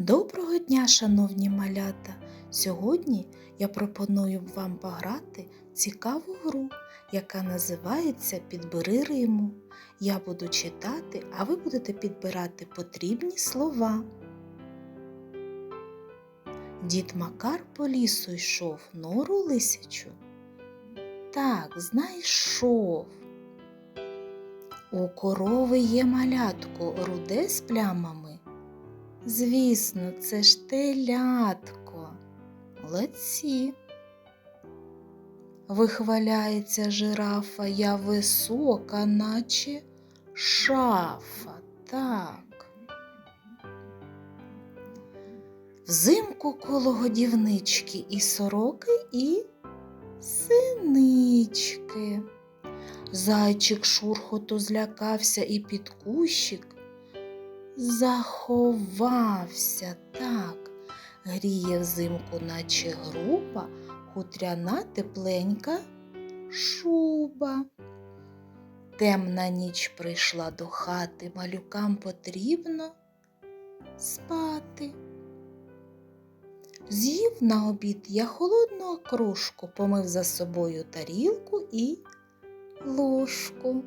Доброго дня, шановні малята! Сьогодні я пропоную вам пограти цікаву гру, яка називається Підбери Риму. Я буду читати, а ви будете підбирати потрібні слова. Дід Макар по лісу йшов нору лисячу. Так, знайшов. У корови є малятко руде з плямами. Звісно, це ж телятко. Молодці. Вихваляється жирафа, я висока, наче шафа. Так. Взимку коло годівнички і сороки, і синички. Зайчик шурхоту злякався і під кущик заховався так, гріє взимку, наче груба, хутряна тепленька шуба. Темна ніч прийшла до хати, малюкам потрібно спати. З'їв на обід я холодну окрошку, помив за собою тарілку і ложку.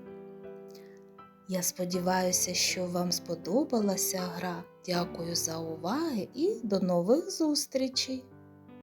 Я сподіваюся, що вам сподобалася гра. Дякую за уваги і до нових зустрічей!